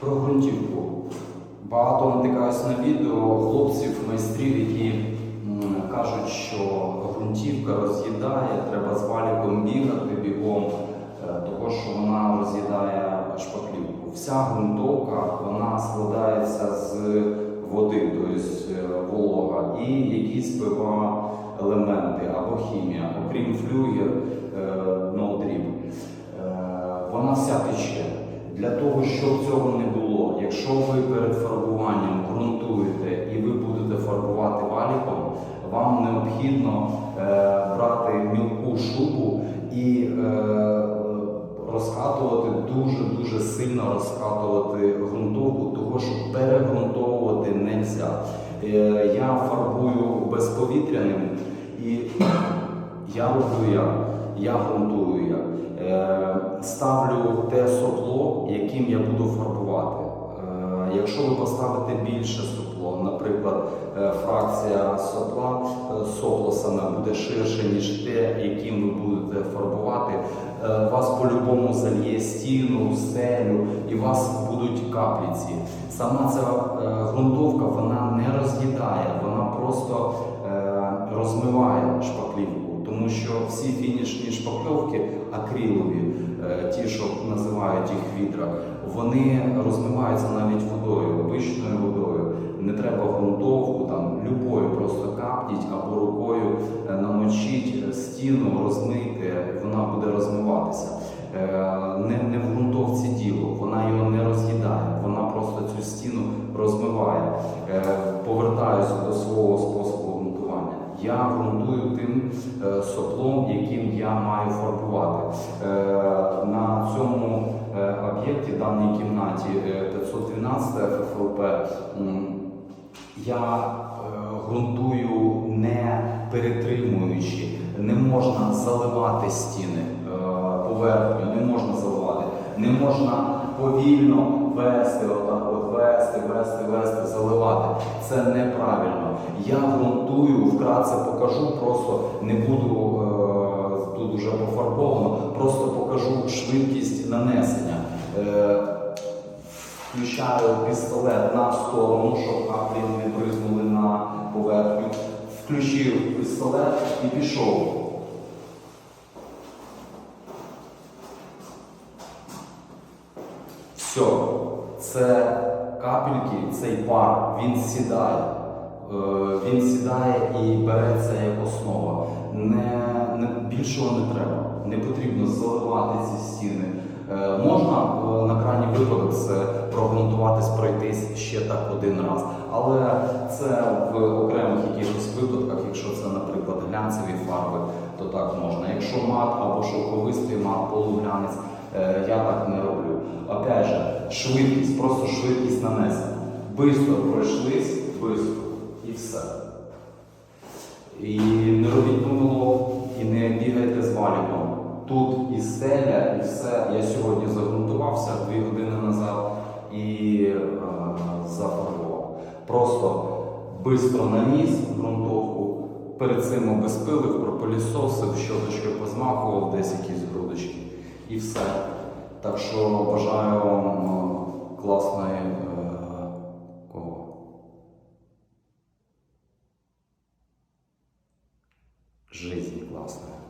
Про ґрунтівку. Багато натикаюся на відео хлопців, майстрів, які кажуть, що ґрунтівка роз'їдає, треба з валіком бігати бігом, е, того що вона роз'їдає шпаклівку. Вся ґрунтовка вона складається з води, тобто е, волога, і якісь пива елементи або хімія, окрім флюгер, ноутріб. Вона вся тече. Для того, щоб цього не було, якщо ви перед фарбуванням ґрунтуєте і ви будете фарбувати валіком, вам необхідно е, брати мілку шубу і е, розкатувати дуже-дуже сильно розкатувати ґрунтовку, того що перегрунтовувати не можна. Я фарбую безповітряним і я роблю як? Я ґрунтую як. Е, ставлю те сопло, яким я буду фарбувати. Е, якщо ви поставите більше сопло, наприклад, е, фракція сопла е, сопло саме буде ширше, ніж те, яким ви будете фарбувати, е, вас по-любому зальє стіну, стелю і у вас будуть капліці. Сама ця е, ґрунтовка вона не роз'їдає, вона просто е, розмиває шпаклівку. Тому що всі фінішні шпакльовки акрилові, е, ті, що називають їх відра, вони розмиваються навіть водою, обичною водою. Не треба ґрунтовку, там любою просто капніть або рукою е, намочіть стіну, розмийте, вона буде розмиватися. Е, Не, не в ґрунтовці діло, вона його не роз'їдає, вона просто цю стіну розмиває. Е, Повертаюся до свого ґрунтую е, соплом, яким я маю фарбувати. Е, На цьому е, об'єкті, даній кімнаті е, 512 ФФЛП, я ґрунтую не перетримуючи, не можна заливати стіни поверхню, не можна заливати, не можна повільно вести, отак от вести, вести, вести, заливати. Це неправильно. Я ґрунтую, вкратце покажу, просто не буду е, тут вже пофарбовано, просто покажу швидкість нанесення. Е, Включаю пістолет на сторону, щоб каплі не бризнули на поверхню. Включив пістолет і пішов. Все, це капельки, цей пар, він сідає. Е, Він сідає і береться як основа. Не, не, більшого не треба. Не потрібно заливати ці стіни. Е, Можна е, на крайній випадок це прогрунтуватись, пройтись ще так один раз. Але це в окремих якихось випадках, якщо це, наприклад, глянцеві фарби, то так можна. Якщо мат або шовковистий мат, полуглянець, я так не роблю. Опять же, швидкість, просто швидкість нанесення. Бистро пройшлись, бистро і все. І не робіть помилок, і не бігайте з валіком. Тут і стеля, і все. Я сьогодні загрунтувався дві години назад і е, зафарбував. Просто бистро наніс ґрунтовку, перед цим обезпилив, пропилісосив, щоточкою позмахував, десь якісь грудочки. І все. Так що бажаю вам е, класної е, кого? Жизни классная.